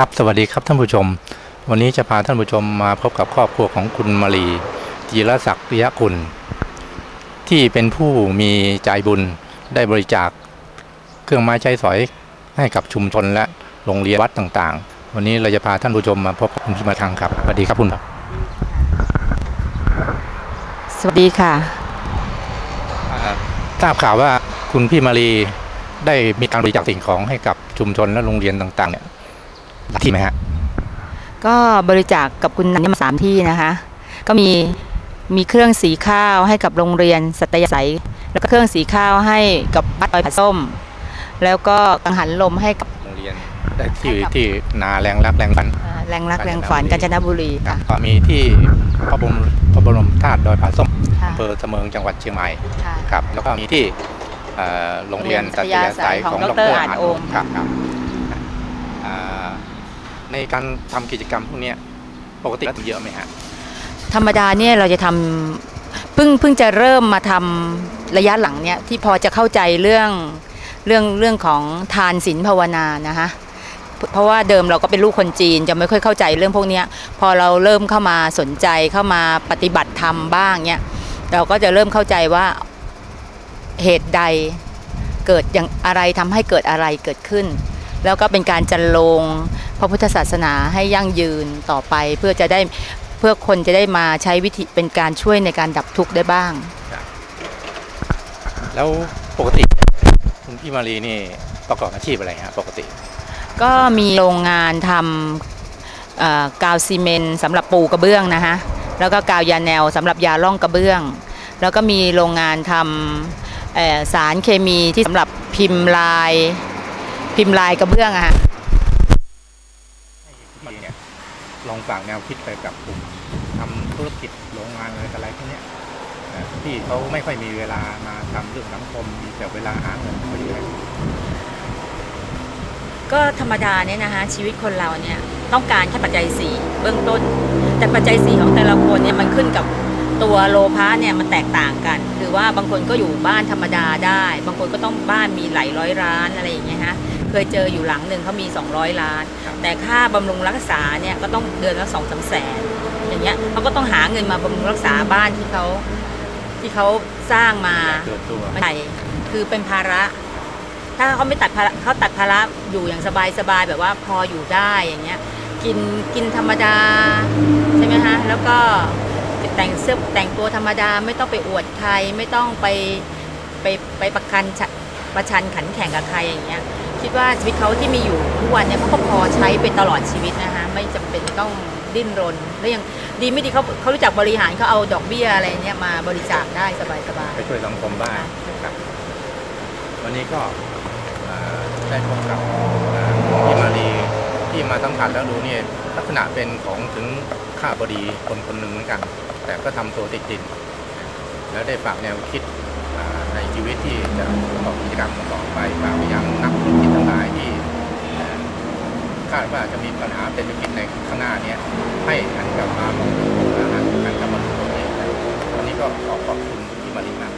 ครับสวัสดีครับท่านผู้ชม วันนี้จะพาท่านผู้ชมมาพบกับครอบครัวของคุณมารีจีรศักดิ์ปิยกุลที่เป็นผู้มีใจบุญได้บริจาคเครื่องไม้ใช้สอยให้กับชุมชนและโรงเรียนวัดต่างๆ วันนี้เราจะพาท่านผู้ชมมาพบกับคุณพิมาทางครับสวัสดีครับคุณครับสวัสดีค่ะอ่าทราบข่าวว่าคุณพี่มารีได้มีการบริจาคสิ่งของให้กับชุมชนและโรงเรียนต่างๆเนี่ยหลาย ที่ไหมฮะก็บริจาคกับคุณนันมาสามที่นะคะ ก็มีมีเครื่องสีข้าวให้กับโรงเรียนสัตยาศัยแล้วก็เครื่องสีข้าวให้กับวัดดอยผาส้ม แล้วก็กังหันลมให้กับโรงเรียนได้ที่ที่นาแรงรักแรงฝันเอ่อแรงรักแรงฝันกาญจนบุรีค่ะก็มีที่พระบรมพระบรมธาตุดอยผาส้มค่ะอำเภอเสมิงจังหวัดเชียงใหม่ค่ะครับแล้วก็มีที่เอ่อโรงเรียนโรงเรียนสัตยาสายของของดดรรอาอาจจโอโอมมครับครับอ่า ในการทำกิจกรรมพวกเนี้ยปกติเยอะไหมฮะธรรมดาเนี่ยเราจะทำเพิ่งเพิ่งจะเริ่มมาทำระยะหลังเนี่ยที่พอจะเข้าใจเรื่องเรื่องเรื่องของทานศีลภาวนานะคะเพเพราะว่าเดิมเราก็เป็นลูกคนจีนจะไม่ค่อยเข้าใจเรื่องพวกเนี้ยพอเราเริ่มเข้ามาสนใจเข้ามาปฏิบัติธรรมบ้างเนี่ยเราก็จะเริ่มเข้าใจว่าเหตุใดเกิดอย่างอะไรทำให้เกิดอะไรเกิดขึ้น แล้วก็เป็นการจันลงพระพุทธศาสนาให้ยั่งยืนต่อไป เพื่อจะได้เพื่อคนจะได้มาใช้วิธีเป็นการช่วยในการดับทุกข์ได้บ้าง แล้วปกติคุณพี่มารีนี่ประกอบอาชีพอะไรฮะปกติ ก็มีโรงงานทำเอ่อกาวซีเมนต์สำหรับปูกระเบื้องนะคะแล้วก็กาวยาแนวสำหรับยาล่องกระเบื้อง แล้วก็มีโรงงานทำเอ่อสารเคมีที่สำหรับพิมพ์ลาย พิมพ์ลายกระเบื้องอะค่ะให้พี่เนี่ยลองฝากแนวคิดไปกับกลุ่มทำธุรกิจโรงงานอะไรต่ออะไรพวกเนี้ยเอ่อที่เขาไม่ค่อยมีเวลามาทำเรื่องสังคมมีแต่เวลาหาเงินเขาอยู่แล้วก็ธรรมดาเนี่ยนะคะชีวิตคนเราเนี่ยต้องการแค่ปัจจัยสี่เบื้องต้น แต่ปัจจัยสี่ของแต่ละคนเนี่ยมันขึ้นกับตัวโลภะเนี่ยมันแตกต่างกัน คือว่าบางคนก็อยู่บ้านธรรมดาได้ บางคนก็ต้องบ้านมีหลายร้อยล้านอะไรอย่างเงี้ยฮะ เคยเจออยู่หลังหนึ่งเขามี 200 ล้าน แต่ค่าบำรุงรักษาเนี่ยก็ต้องเดือนละสองสามแสนอย่างเงี้ยเขาก็ต้องหาเงินมาบำรุงรักษาบ้านที่เขาที่เขาสร้างมาเกิดตัวใหญ่คือเป็นภาระ ถ้าเขาไม่ตัดภาระเขาตัดภาระอยู่อย่างสบายสบายๆแบบว่าพออยู่ได้อย่างเงี้ย กินกินธรรมดาใช่ไหมฮะแล้วก็แต่งเสื้อแต่งตัวธรรมดาไม่ต้องไปอวดใครไม่ต้องไปไปไปประกันชะประชันขันแข่งกับใครอย่างเงี้ย คิดว่าชีวิตเขาที่มีอยู่ทุกวันเนี่ยเขาก็พอใช้ไปตลอดชีวิตนะคะไม่จำเป็นต้องดิ้นรนแล้วยังดีไม่ดีเขาเขารู้จักบริหารเขาเอาดอกเบี้ยอะไรเนี่ยมาบริจาคได้สบายสบายไปช่วยสังคมบ้างครับ วันนี้ก็เอ่อได้พบกับพี่มารีที่มาสัมผัสแล้วดูเนี่ยลักษณะเป็นของถึงข้าบดีคนคนหนึ่งเหมือนกัน แต่ก็ทำตัวติดดิน แล้วได้ฝากแนวคิด ชีวิตที่จะประกอบกิจกรรมต่อไปฝากไปยังนักธุรกิจทั้งหลายที่คาดว่าจะมีปัญหาเศรษฐกิจในข้างหน้าเนี้ให้หันกลับมามองสังคมและหันหันกลับมาดูตัวเองวันนี้ก็ขอขอบคุณที่มาดีมาก